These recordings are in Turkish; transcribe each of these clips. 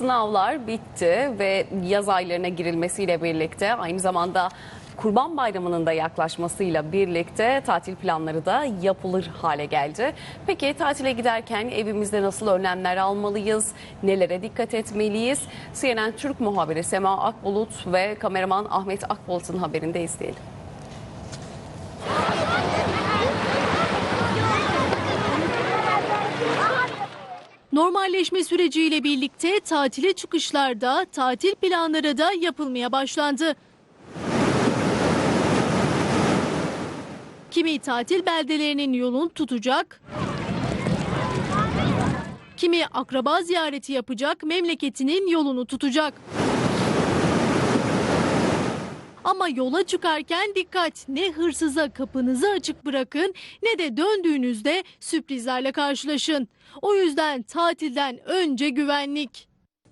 Sınavlar bitti ve yaz aylarına girilmesiyle birlikte aynı zamanda Kurban Bayramı'nın da yaklaşmasıyla birlikte tatil planları da yapılır hale geldi. Peki tatile giderken evimizde nasıl önlemler almalıyız? Nelere dikkat etmeliyiz? CNN Türk muhabiri Sema Akbulut ve kameraman Ahmet Akbulut'un haberinde izleyelim. Normalleşme süreciyle birlikte tatile çıkışlarda, tatil planları da yapılmaya başlandı. Kimi tatil beldelerinin yolunu tutacak, kimi akraba ziyareti yapacak, memleketinin yolunu tutacak. Ama yola çıkarken dikkat ne hırsıza kapınızı açık bırakın ne de döndüğünüzde sürprizlerle karşılaşın. O yüzden tatilden önce güvenlik.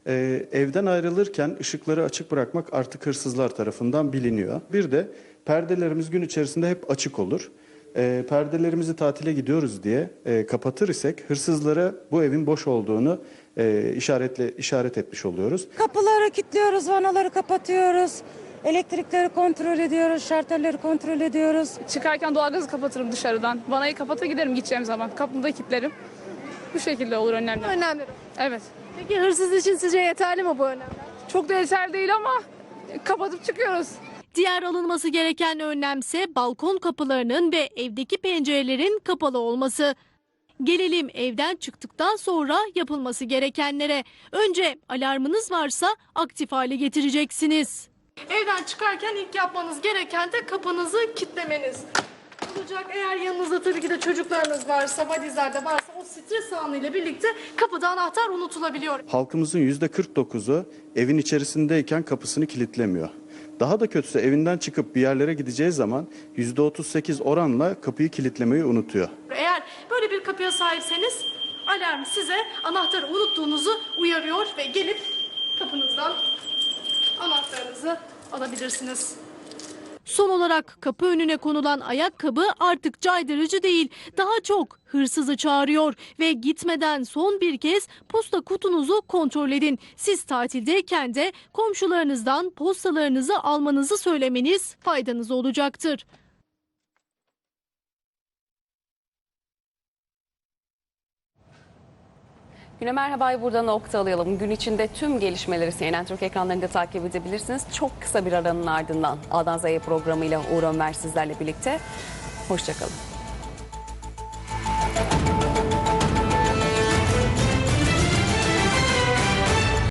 Ee, evden ayrılırken ışıkları açık bırakmak artık hırsızlar tarafından biliniyor. Bir de perdelerimiz gün içerisinde hep açık olur. Ee, perdelerimizi tatile gidiyoruz diye e, kapatır isek hırsızlara bu evin boş olduğunu e, işaretle işaret etmiş oluyoruz. Kapıları kilitliyoruz, vanaları kapatıyoruz. Elektrikleri kontrol ediyoruz, şartelleri kontrol ediyoruz. Çıkarken doğalgazı kapatırım dışarıdan. Vanayı kapatır giderim gideceğim zaman. Kapımı da kilitlerim. Bu şekilde olur önlemler. Önemli. Evet. Peki hırsız için sizce yeterli mi bu önlemler? Çok da yeterli değil ama kapatıp çıkıyoruz. Diğer alınması gereken önlemse balkon kapılarının ve evdeki pencerelerin kapalı olması. Gelelim evden çıktıktan sonra yapılması gerekenlere. Önce alarmınız varsa aktif hale getireceksiniz. Evden çıkarken ilk yapmanız gereken de kapınızı kilitlemeniz. Olacak eğer yanınızda tabii ki de çocuklarınız varsa, valizlerde varsa o stres anıyla birlikte kapıda anahtar unutulabiliyor. Halkımızın %49'u evin içerisindeyken kapısını kilitlemiyor. Daha da kötüsü evinden çıkıp bir yerlere gideceği zaman %38 oranla kapıyı kilitlemeyi unutuyor. Eğer böyle bir kapıya sahipseniz alarm size anahtarı unuttuğunuzu uyarıyor ve gelip kapınızdan anahtarınızı alabilirsiniz. Son olarak kapı önüne konulan ayakkabı artık caydırıcı değil. Daha çok hırsızı çağırıyor ve gitmeden son bir kez posta kutunuzu kontrol edin. Siz tatildeyken de komşularınızdan postalarınızı almanızı söylemeniz faydanız olacaktır. Güne merhabayı burada nokta alayalım. Gün içinde tüm gelişmeleri CNN Türk ekranlarında takip edebilirsiniz. Çok kısa bir aranın ardından A'dan Z'ye programıyla Uğur Ömer sizlerle birlikte. Hoşçakalın.